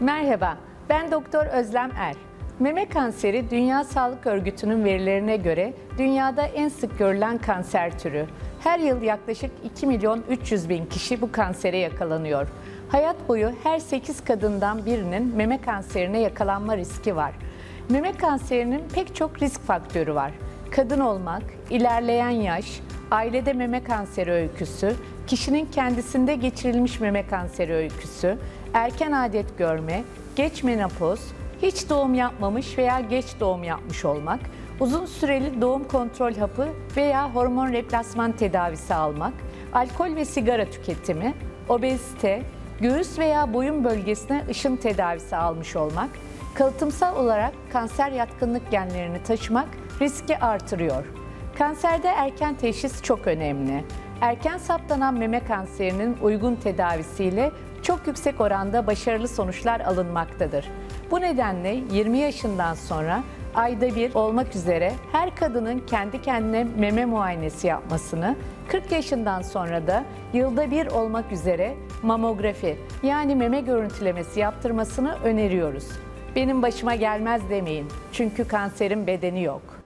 Merhaba, ben Doktor Özlem Er. Meme kanseri Dünya Sağlık Örgütü'nün verilerine göre dünyada en sık görülen kanser türü. Her yıl yaklaşık 2 milyon 300 bin kişi bu kansere yakalanıyor. Hayat boyu her 8 kadından birinin meme kanserine yakalanma riski var. Meme kanserinin pek çok risk faktörü var. Kadın olmak, ilerleyen yaş, ailede meme kanseri öyküsü, kişinin kendisinde geçirilmiş meme kanseri öyküsü, erken adet görme, geç menopoz, hiç doğum yapmamış veya geç doğum yapmış olmak, uzun süreli doğum kontrol hapı veya hormon replasman tedavisi almak, alkol ve sigara tüketimi, obezite, göğüs veya boyun bölgesine ışın tedavisi almış olmak, kalıtımsal olarak kanser yatkınlık genlerini taşımak riski artırıyor. Kanserde erken teşhis çok önemli. Erken saptanan meme kanserinin uygun tedavisiyle çok yüksek oranda başarılı sonuçlar alınmaktadır. Bu nedenle 20 yaşından sonra ayda bir olmak üzere her kadının kendi kendine meme muayenesi yapmasını, 40 yaşından sonra da yılda bir olmak üzere mamografi yani meme görüntülemesi yaptırmasını öneriyoruz. Benim başıma gelmez demeyin çünkü kanserin bedeni yok.